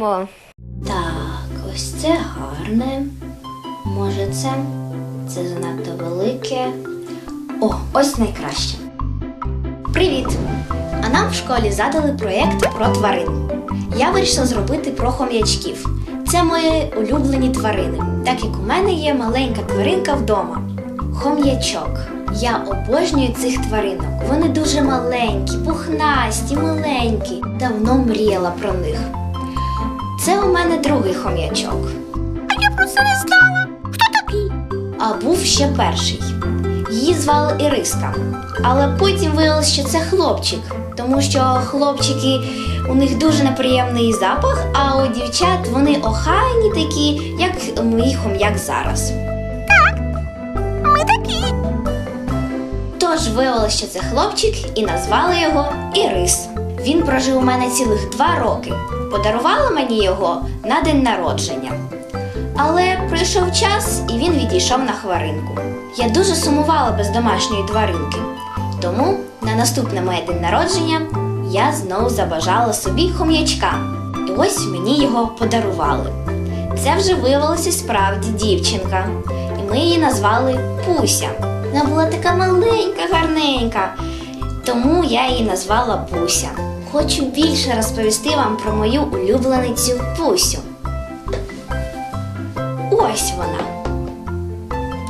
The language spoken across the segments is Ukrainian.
Починаємо. Так, ось це гарне. Може, це? Це занадто велике. О, ось найкраще. Привіт! А нам в школі задали проєкт про тварин. Я вирішила зробити про хом'ячків. Це мої улюблені тварини, так як у мене є маленька тваринка вдома. Хом'ячок. Я обожнюю цих тваринок. Вони дуже маленькі, пухнасті, маленькі. Давно мріяла про них. Це у мене другий хом'ячок. А я про це не знала. Хто такий? А був ще перший. Її звали Іриска. Але потім виявилось, що це хлопчик, тому що хлопчики у них дуже неприємний запах, а у дівчат вони охайні такі, як мій хом'як зараз. Так, ми такі. Тож виявилося, що це хлопчик, і назвали його Ірис. Він прожив у мене цілих два роки. Подарувала мені його на день народження. Але прийшов час, і він відійшов на хваринку. Я дуже сумувала без домашньої тваринки. Тому на наступне моє день народження я знову забажала собі хом'ячка. І ось мені його подарували. Це вже виявилося справді дівчинка, і ми її назвали Пуся. Вона була така маленька, гарненька, тому я її назвала Пуся. Хочу більше розповісти вам про мою улюбленицю Пусю. Ось вона.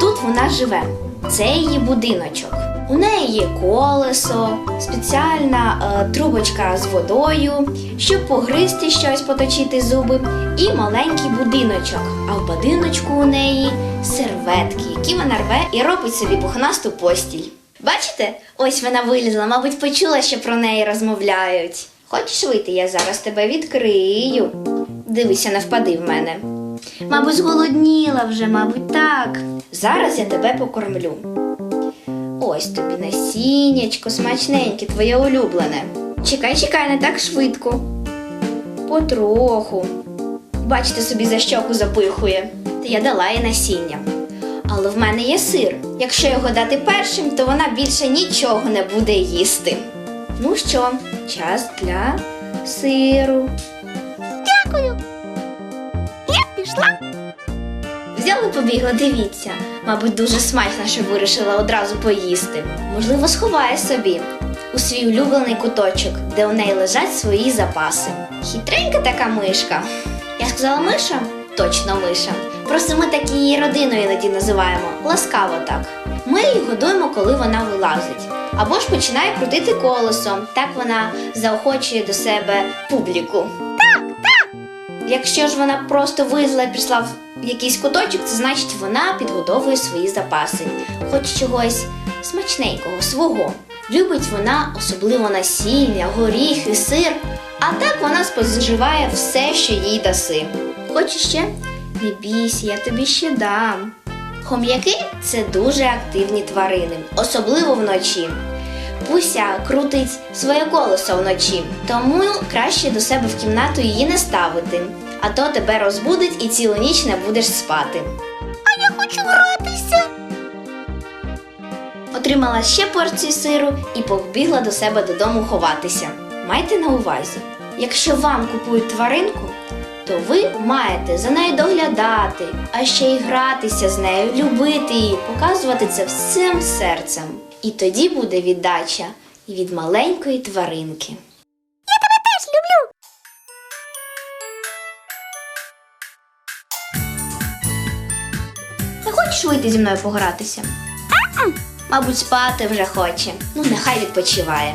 Тут вона живе. Це її будиночок. У неї є колесо, спеціальна е, трубочка з водою, щоб погризти щось, поточити зуби, і маленький будиночок. А в будиночку у неї серветки, які вона рве і робить собі пухнасту постіль. Бачите, ось вона вилізла, мабуть, почула, що про неї розмовляють. Хочеш вийти, я зараз тебе відкрию. Дивися, не впади в мене. Мабуть, зголодніла вже, мабуть, так. Зараз я тебе покормлю. Ось тобі насіннячко, смачненьке, твоє улюблене. Чекай, чекай, не так швидко. Потроху. Бачите, собі за щоку запихує. Та я дала їй насіння. Але в мене є сир. Якщо його дати першим, то вона більше нічого не буде їсти. Ну що, час для сиру. Дякую. Я пішла. Взяла побігла, дивіться. Мабуть, дуже смачно, що вирішила одразу поїсти. Можливо, сховає собі у свій улюблений куточок, де у неї лежать свої запаси. Хитренька така мишка. Я сказала миша? Точно миша. Просто ми так її родиною іноді називаємо. Ласкаво так. Ми її годуємо, коли вона вилазить. Або ж починає крутити колесом. Так вона заохочує до себе публіку. Якщо ж вона просто вилізла і пішла в якийсь куточок, це значить вона підготовує свої запаси, хоч чогось смачненького, свого. Любить вона особливо насіння, горіхи, сир, а так вона споживає все, що їй даси. Хочеш ще? Не бійся, я тобі ще дам. Хом'яки це дуже активні тварини, особливо вночі. Пуся крутить своє колесо вночі, тому краще до себе в кімнату її не ставити, а то тебе розбудить і цілу ніч не будеш спати. А я хочу гратися. Отримала ще порцію сиру і побігла до себе додому ховатися. Майте на увазі, якщо вам купують тваринку, то ви маєте за нею доглядати, а ще й гратися з нею, любити її, показувати це всім серцем. І тоді буде віддача і від маленької тваринки. Я тебе Теж люблю. Не хочеш вийти зі мною погратися? Мабуть, спати вже хоче. Ну, нехай відпочиває.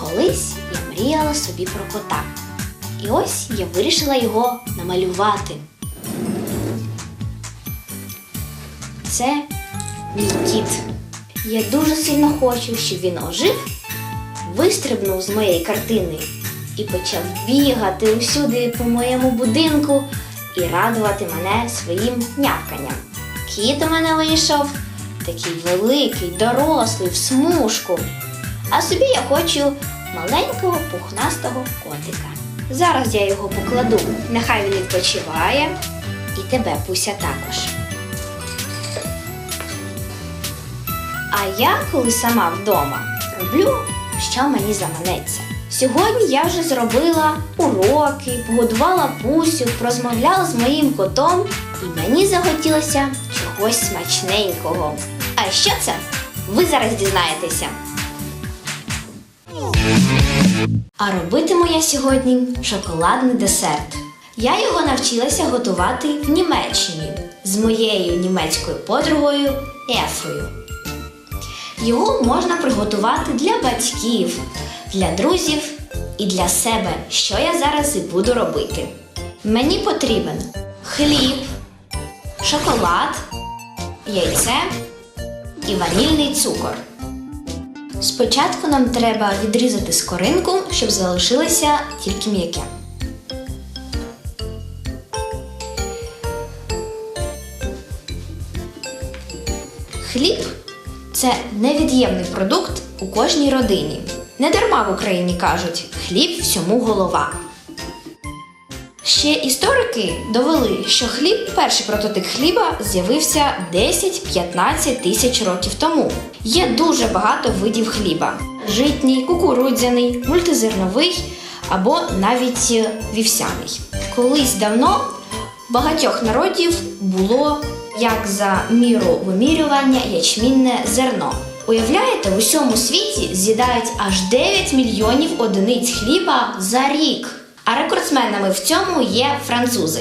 Колись мріяла собі про кота. І ось я вирішила його намалювати. Це мій кіт. Я дуже сильно хочу, щоб він ожив, вистрибнув з моєї картини і почав бігати усюди по моєму будинку і радувати мене своїм нявканням. Кіт у мене вийшов такий великий, дорослий, в смужку. А собі я хочу маленького пухнастого котика. Зараз я його покладу, нехай він відпочиває, і тебе пуся також. А я, коли сама вдома, роблю, що мені заманеться. Сьогодні я вже зробила уроки, погодувала пусю, розмовляла з моїм котом, і мені захотілося чогось смачненького. А що це? Ви зараз дізнаєтеся. А робитиму я сьогодні шоколадний десерт. Я його навчилася готувати в Німеччині з моєю німецькою подругою Ефою. Його можна приготувати для батьків, для друзів і для себе, що я зараз і буду робити. Мені потрібен хліб, шоколад, яйце і ванільний цукор. Спочатку нам треба відрізати скоринку, щоб залишилося тільки м'яке. Хліб це невід'ємний продукт у кожній родині. Не дарма в Україні кажуть хліб всьому голова. Ще історики довели, що хліб, перший прототип хліба, з'явився 10-15 тисяч років тому. Є дуже багато видів хліба: житній, кукурудзяний, мультизерновий або навіть е, вівсяний. Колись давно багатьох народів було як за міру вимірювання ячмінне зерно. Уявляєте, в усьому світі з'їдають аж 9 мільйонів одиниць хліба за рік. А рекордсменами в цьому є французи.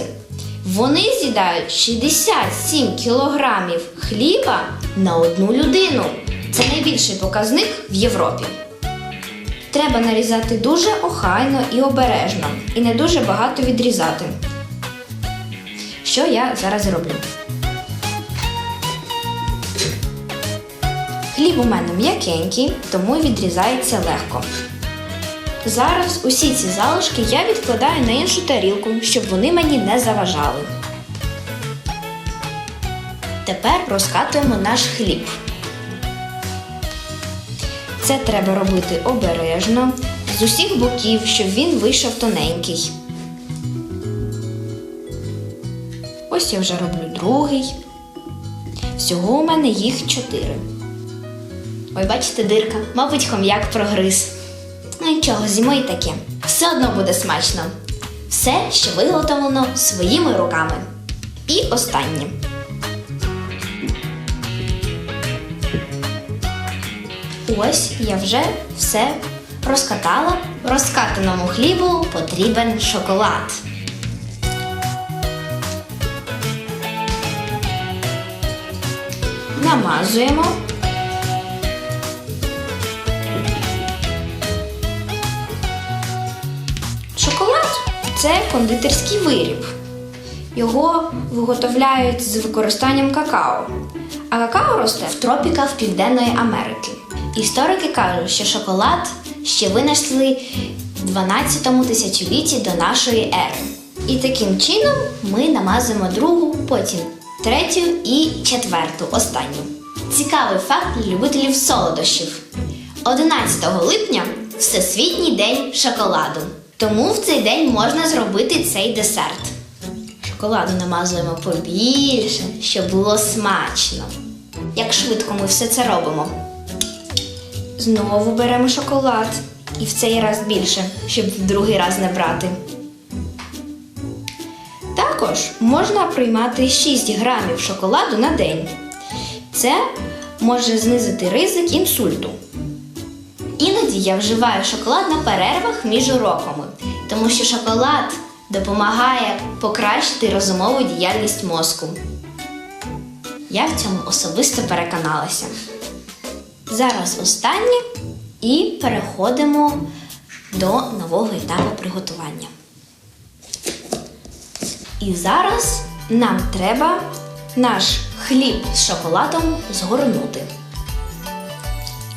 Вони з'їдають 67 кілограмів хліба на одну людину. Це найбільший показник в Європі. Треба нарізати дуже охайно і обережно, і не дуже багато відрізати. Що я зараз роблю? Хліб у мене м'якенький, тому відрізається легко. Зараз усі ці залишки я відкладаю на іншу тарілку, щоб вони мені не заважали. Тепер розкатуємо наш хліб. Це треба робити обережно, з усіх боків, щоб він вийшов тоненький. Ось я вже роблю другий. Всього у мене їх чотири. Ой, бачите, дирка, мабуть, хом'як прогриз. Нічого, зімо таке. Все одно буде смачно. Все, що виготовлено своїми руками. І останнє. Ось я вже все розкатала. Розкатаному хлібу потрібен шоколад. Намазуємо. Це кондитерський виріб. Його виготовляють з використанням какао. А какао росте в тропіках Південної Америки. Історики кажуть, що шоколад ще винайшли в 12 тисячолітті до нашої ери. І таким чином ми намазуємо другу, потім третю і четверту останню. Цікавий факт для любителів солодощів. 11 липня Всесвітній день шоколаду. Тому в цей день можна зробити цей десерт. Шоколаду намазуємо побільше, щоб було смачно. Як швидко ми все це робимо. Знову беремо шоколад. І в цей раз більше, щоб в другий раз не брати. Також можна приймати 6 грамів шоколаду на день. Це може знизити ризик інсульту. Іноді я вживаю шоколад на перервах між уроками, тому що шоколад допомагає покращити розумову діяльність мозку. Я в цьому особисто переконалася. Зараз останнє і переходимо до нового етапу приготування. І зараз нам треба наш хліб з шоколадом згорнути.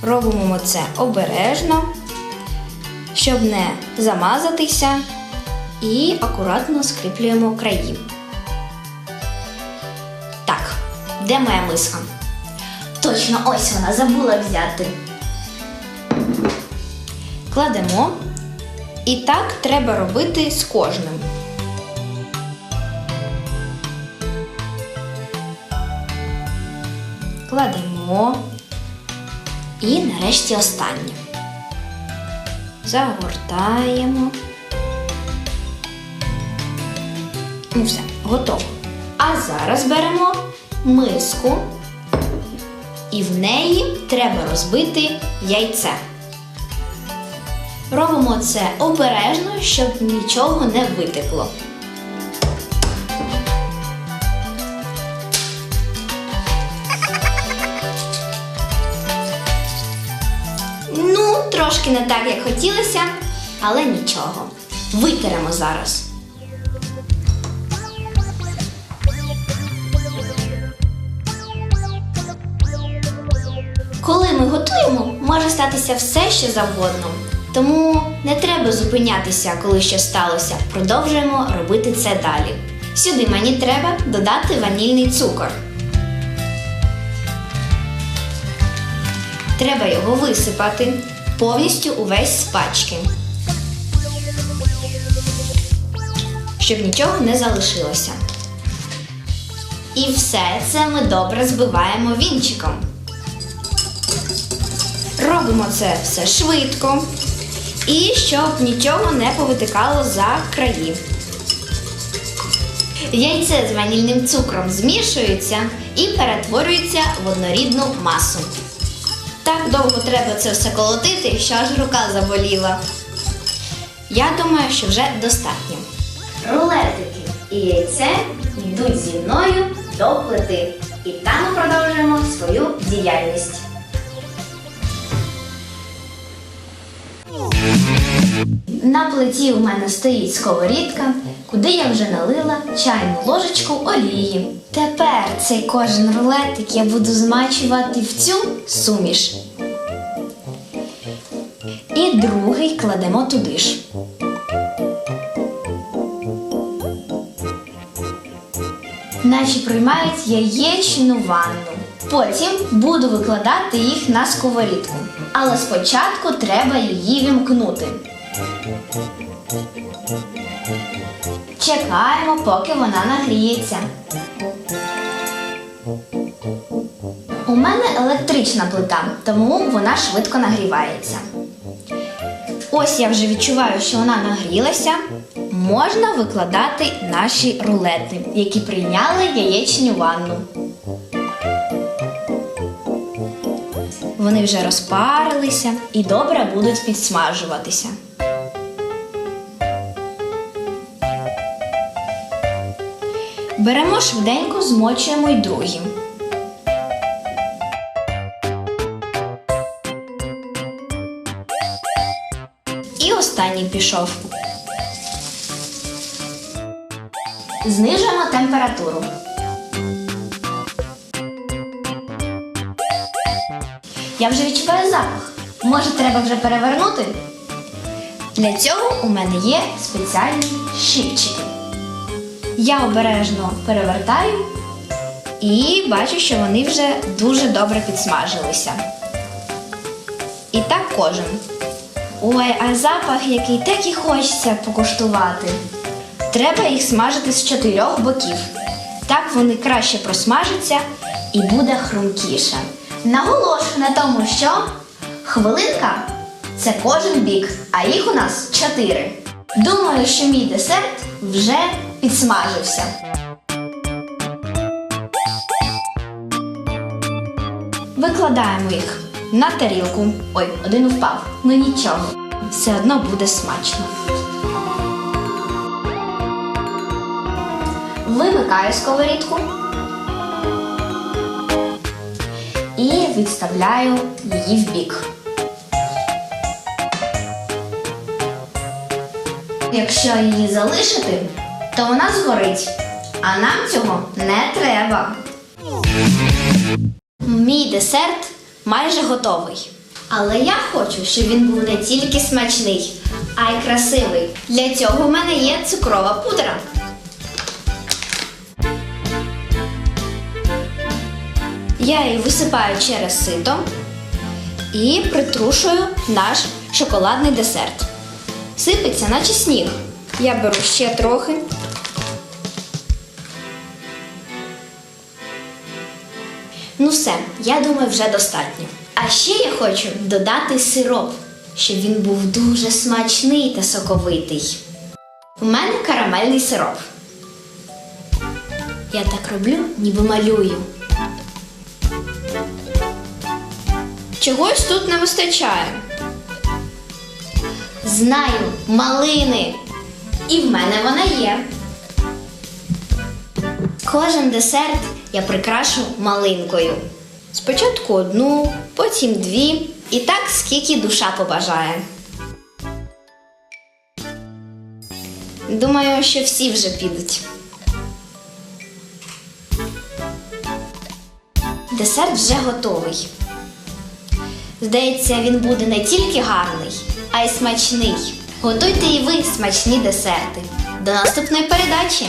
Робимо це обережно, щоб не замазатися, і акуратно скріплюємо краї. Так, де моя миска? Точно, ось вона забула взяти. Кладемо. І так треба робити з кожним. Кладемо. І нарешті останнє. загортаємо. Ну все, готово. А зараз беремо миску і в неї треба розбити яйце. Робимо це обережно, щоб нічого не витекло. Трошки не так, як хотілося, але нічого. Витеремо зараз. Коли ми готуємо, може статися все, що завгодно. Тому не треба зупинятися, коли щось сталося. Продовжуємо робити це далі. Сюди мені треба додати ванільний цукор. Треба його висипати повністю увесь з пачки. Щоб нічого не залишилося. І все це ми добре збиваємо вінчиком. Робимо це все швидко. І щоб нічого не повитикало за краї. Яйце з ванільним цукром змішується і перетворюється в однорідну масу. Так довго треба це все колотити, що аж рука заболіла. Я думаю, що вже достатньо. Рулетики і яйце йдуть зі мною до плити. І там ми продовжуємо свою діяльність. На плиті у мене стоїть сковорідка, куди я вже налила чайну ложечку олії. Тепер цей кожен рулетик я буду змачувати в цю суміш. І другий кладемо туди ж. Наші приймають яєчну ванну. Потім буду викладати їх на сковорідку. Але спочатку треба її вімкнути. Чекаємо, поки вона нагріється. У мене електрична плита, тому вона швидко нагрівається. Ось я вже відчуваю, що вона нагрілася. Можна викладати наші рулети, які прийняли яєчню ванну. Вони вже розпарилися і добре будуть підсмажуватися. Беремо швиденько, змочуємо й другі. І останній пішов. Знижуємо температуру. Я вже відчуваю запах. Може, треба вже перевернути? Для цього у мене є спеціальні щипчики. Я обережно перевертаю і бачу, що вони вже дуже добре підсмажилися. І так кожен. Ой, а запах який так і хочеться покуштувати. Треба їх смажити з чотирьох боків. Так вони краще просмажаться і буде хрумкіше. Наголошую на тому, що хвилинка це кожен бік, а їх у нас чотири. Думаю, що мій десерт вже підсмажився. Викладаємо їх на тарілку. Ой, один впав. Ну нічого, все одно буде смачно. Вимикаю сковорідку і відставляю її в бік. Якщо її залишити, то вона згорить, а нам цього не треба. Мій десерт майже готовий. Але я хочу, щоб він був не тільки смачний, а й красивий. Для цього в мене є цукрова пудра. Я її висипаю через сито і притрушую наш шоколадний десерт. Сипеться, наче сніг. Я беру ще трохи. Ну все, я думаю, вже достатньо. А ще я хочу додати сироп. щоб він був дуже смачний та соковитий. У мене карамельний сироп. Я так роблю, ніби малюю. Чогось тут не вистачає. Знаю, малини. І в мене вона є. Кожен десерт я прикрашу малинкою. Спочатку одну, потім дві, і так скільки душа побажає. Думаю, що всі вже підуть. Десерт вже готовий. Здається, він буде не тільки гарний, а й смачний. Готуйте і ви смачні десерти. До наступної передачі!